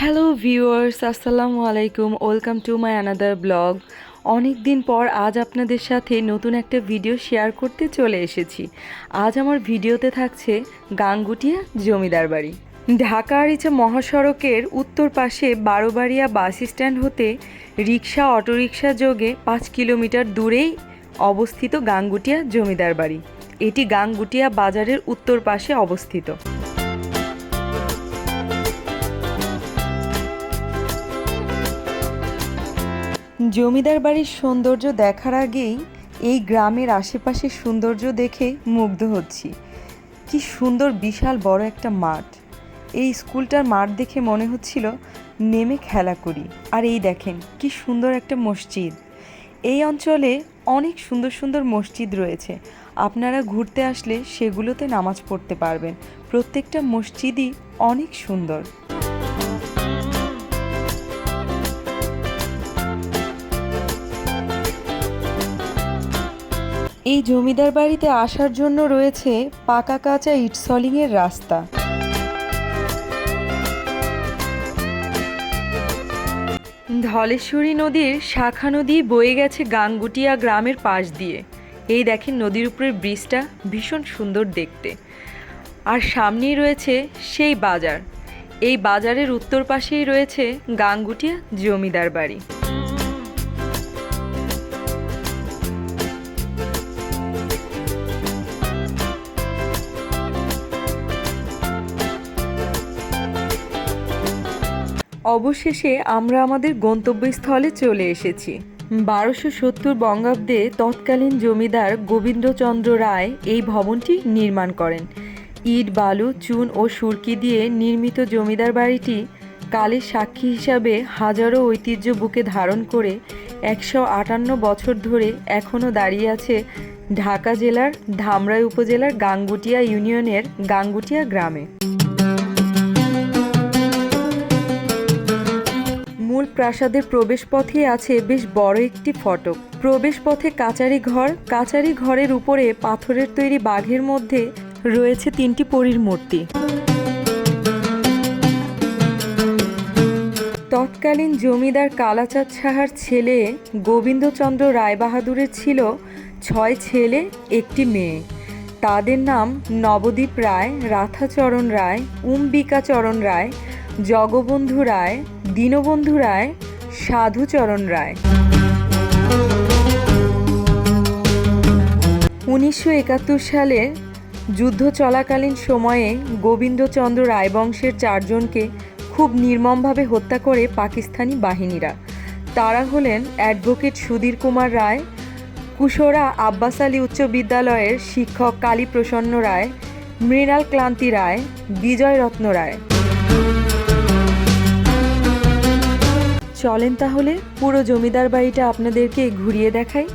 Hello viewers আসসালামু আলাইকুম welcome to my another blog অনেক দিন পর আজ আপনাদের সাথে নতুন একটা ভিডিও শেয়ার করতে চলে এসেছি। আজ আমার ভিডিওতে থাকছে গাঙ্গুটিয়া জমিদার বাড়ি। ঢাকা আরিচা মহাসড়কের উত্তর পাশে বারোবাড়িয়া বাস স্ট্যান্ড হতে রিক্সা অটোরিকশা যোগে পাঁচ কিলোমিটার দূরেই অবস্থিত গাঙ্গুটিয়া জমিদার বাড়ি। এটি গাঙ্গুটিয়া বাজারের উত্তর পাশে অবস্থিত। জমিদার বাড়ির সৌন্দর্য দেখার আগেই এই গ্রামের আশেপাশের সৌন্দর্য দেখে মুগ্ধ হচ্ছি। কি সুন্দর, বিশাল, বড় একটা মাঠ। এই স্কুলটার মাঠ দেখে মনে হচ্ছিল নেমে খেলা করি। আর এই দেখেন, কি সুন্দর একটা মসজিদ। এই অঞ্চলে অনেক সুন্দর সুন্দর মসজিদ রয়েছে। আপনারা ঘুরতে আসলে সেগুলোতে নামাজ পড়তে পারবেন। প্রত্যেকটা মসজিদই অনেক সুন্দর। এই জমিদার বাড়িতে আসার জন্য রয়েছে পাকা কাঁচা ইটসলিংয়ের রাস্তা। ধলেশ্বরী নদীর শাখা নদী বয়ে গেছে গাঙ্গুটিয়া গ্রামের পাশ দিয়ে। এই দেখেন নদীর উপরের ব্রিজটা ভীষণ সুন্দর দেখতে। আর সামনেই রয়েছে সেই বাজার। এই বাজারের উত্তর পাশেই রয়েছে গাঙ্গুটিয়া জমিদার বাড়ি। অবশেষে আমরা আমাদের গন্তব্যস্থলে চলে এসেছি। বারোশো সত্তর বঙ্গাব্দে তৎকালীন জমিদার গোবিন্দচন্দ্র রায় এই ভবনটি নির্মাণ করেন। ইট, বালু, চুন ও সুরকি দিয়ে নির্মিত জমিদার বাড়িটি কালের সাক্ষী হিসাবে হাজারো ঐতিহ্য বুকে ধারণ করে একশো আটান্ন বছর ধরে এখনও দাঁড়িয়ে আছে ঢাকা জেলার ধামরাই উপজেলার গাঙ্গুটিয়া ইউনিয়নের গাঙ্গুটিয়া গ্রামে। প্রাসাদের প্রবেশপথে আছে বেশ বড় একটি ফটক। প্রবেশপথে কাচারি ঘর, কাচারি ঘরের উপরে পাথরের তৈরি বাঘের মধ্যে রয়েছে তিনটি পরীর মূর্তি। তৎকালীন জমিদার কালাচাঁদ সাহার ছেলে গোবিন্দচন্দ্র রায়বাহাদুরের ছিল ছয় ছেলে, একটি মেয়ে। তাদের নাম নবদ্বীপ রায়, রাধাচরণ রায় উম্বিকাচরণ রায় জগবন্ধু রায়, দীনবন্ধু রায়, সাধুচরণ রায়। উনিশশো একাত্তর সালে যুদ্ধ চলাকালীন সময়ে গোবিন্দচন্দ্র রায়বংশের চারজনকে খুব নির্মমভাবে হত্যা করে পাকিস্তানি বাহিনীরা। তারা হলেন অ্যাডভোকেট সুধীর কুমার রায়, কুশোরা আব্বাস আলী উচ্চ বিদ্যালয়ের শিক্ষক কালীপ্রসন্ন রায়, মৃণাল ক্লান্তি রায় বিজয় রত্ন রায়। চলেন তাহলে পুরো জমিদার বাড়িটা আপনাদেরকে ঘুরিয়ে দেখাই।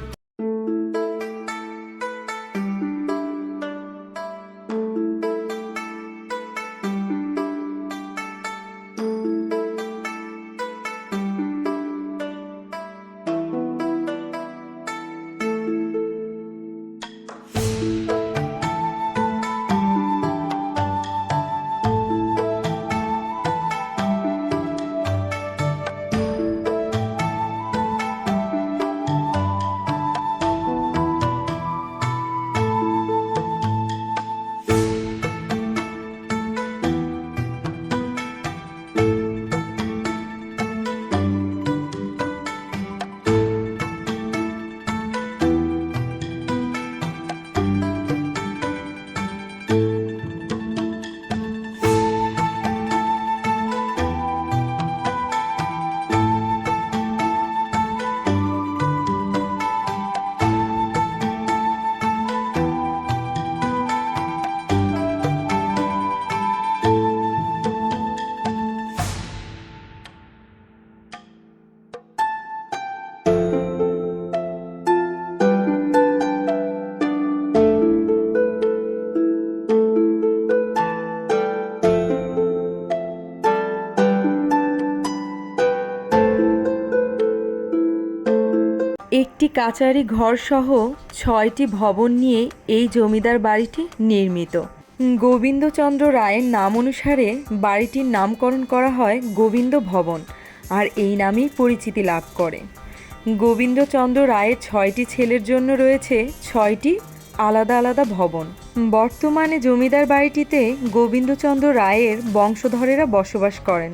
কাচারি ঘরসহ ছয়টি ভবন নিয়ে এই জমিদার বাড়িটি নির্মিত। গোবিন্দচন্দ্র রায়ের নাম অনুসারে বাড়িটির নামকরণ করা হয় গোবিন্দ ভবন আর এই নামেই পরিচিতি লাভ করে। গোবিন্দচন্দ্র রায়ের ছয়টি ছেলের জন্য রয়েছে ছয়টি আলাদা আলাদা ভবন। বর্তমানে জমিদার বাড়িটিতে গোবিন্দচন্দ্র রায়ের বংশধরেরা বসবাস করেন।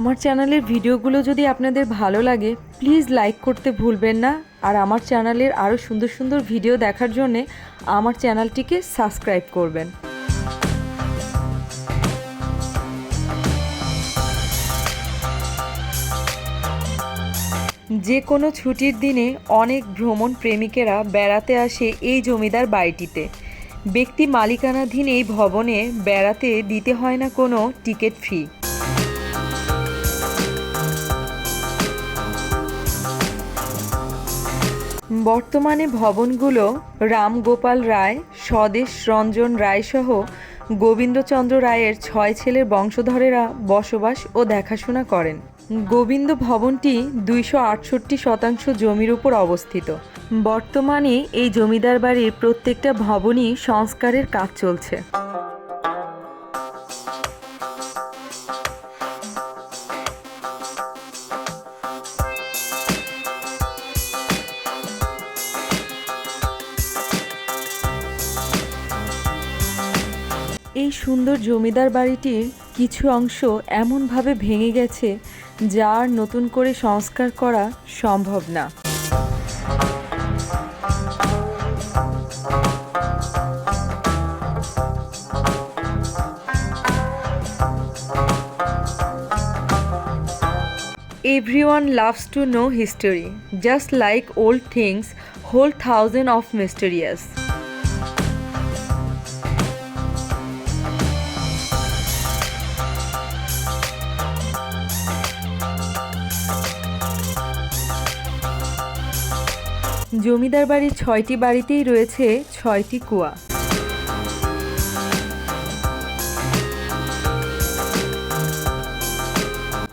আমার চ্যানেলের ভিডিওগুলো যদি আপনাদের ভালো লাগে, প্লিজ লাইক করতে ভুলবেন না। আর আমার চ্যানেলের আরও সুন্দর সুন্দর ভিডিও দেখার জন্যে আমার চ্যানেলটিকে সাবস্ক্রাইব করবেন। যে কোনো ছুটির দিনে অনেক ভ্রমণ প্রেমিকেরা বেড়াতে আসে এই জমিদার বাড়িটিতে। ব্যক্তি মালিকানাধীন এই ভবনে বেড়াতে দিতে হয় না কোনো টিকিট ফি। বর্তমানে ভবনগুলো রামগোপাল রায়, স্বদেশ রঞ্জন রায় সহ গোবিন্দচন্দ্র রায়ের ছয় ছেলের বংশধরেরা বসবাস ও দেখাশোনা করেন। গোবিন্দ ভবনটি দুইশো আটষট্টি শতাংশ জমির উপর অবস্থিত। বর্তমানে এই জমিদার বাড়ির প্রত্যেকটা ভবনই সংস্কারের কাজ চলছে। এই সুন্দর জমিদার বাড়িটির কিছু অংশ এমনভাবে ভেঙে গেছে যা আর নতুন করে সংস্কার করা সম্ভব না। Everyone loves to know history just like old things whole thousand of mysterious জমিদার বাড়ির ছয়টি বাড়িতেই রয়েছে ছয়টি কুয়া।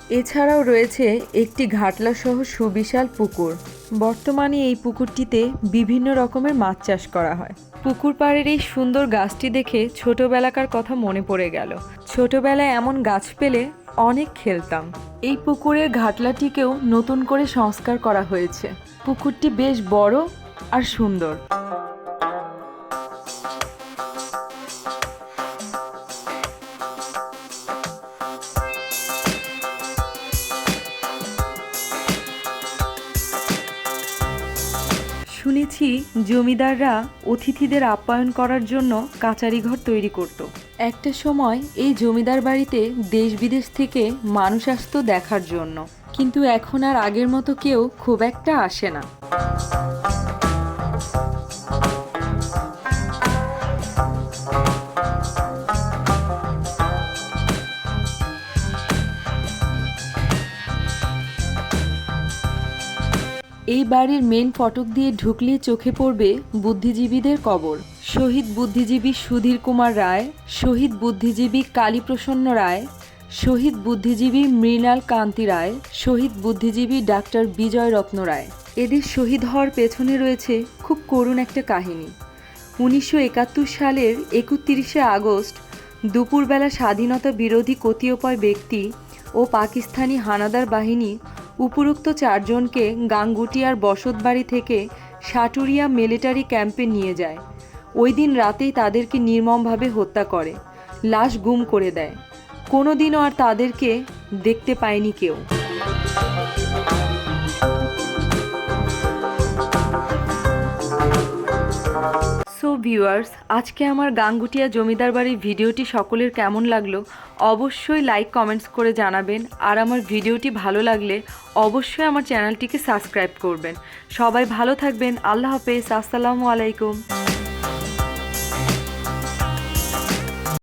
এছাড়াও রয়েছে একটি ঘাটলা সহ সুবিশাল পুকুর। বর্তমানে এই পুকুরটিতে বিভিন্ন রকমের মাছ চাষ করা হয়। পুকুর পাড়ের এই সুন্দর গাছটি দেখে ছোটবেলাকার কথা মনে পড়ে গেল। ছোটবেলায় এমন গাছ পেলে অনেক খেলতাম। এই পুকুরের ঘাটলাটিকেও নতুন করে সংস্কার করা হয়েছে। পুকুরটি বেশ বড় আর সুন্দর। শুনেছি জমিদাররা অতিথিদের আপ্যায়ন করার জন্য কাচারি ঘর তৈরি করত। একটা সময় এই জমিদার বাড়িতে দেশ বিদেশ থেকে মানুষ আসতো দেখার জন্য। কিন্তু এখন আর আগের মতো কেউ খুব একটা আসে না। এই বাড়ির মেন ফটক দিয়ে ঢুকলে চোখে পড়বে বুদ্ধিজীবীদের কবর। শহীদ বুদ্ধিজীবী সুধীর কুমার রায়, শহীদ বুদ্ধিজীবী কালীপ্রসন্ন রায় শহীদ বুদ্ধিজীবী মৃণাল কান্তি রায়, শহীদ বুদ্ধিজীবী ডাক্তার বিজয় রত্ন রায়। এদের শহীদ হওয়ার পেছনে রয়েছে খুব করুণ একটা কাহিনী। উনিশশো একাত্তর সালের একত্রিশে আগস্ট, দুপুরবেলা স্বাধীনতা বিরোধী কতিপয় ব্যক্তি ও পাকিস্তানি হানাদার বাহিনী উপরোক্ত চারজনকে গাঙ্গুটিয়ার বসতবাড়ি থেকে সাটুরিয়া মিলিটারি ক্যাম্পে নিয়ে যায়। ওই দিন রাতেই তাদেরকে নির্মমভাবে হত্যা করে, লাশ গুম করে দেয়। কোনোদিনও আর তাদেরকে দেখতে পায়নি কেউ। সো ভিউয়ার্স আজকে আমার গাঙ্গুটিয়া জমিদার বাড়ির ভিডিওটি সকলের কেমন লাগল অবশ্যই লাইক কমেন্টস করে জানাবেন। আর আমার ভিডিওটি ভালো লাগলে অবশ্যই আমার চ্যানেলটিকে সাবস্ক্রাইব করবেন। সবাই ভালো থাকবেন। আল্লাহ হাফেজ। আসসালামু আলাইকুম।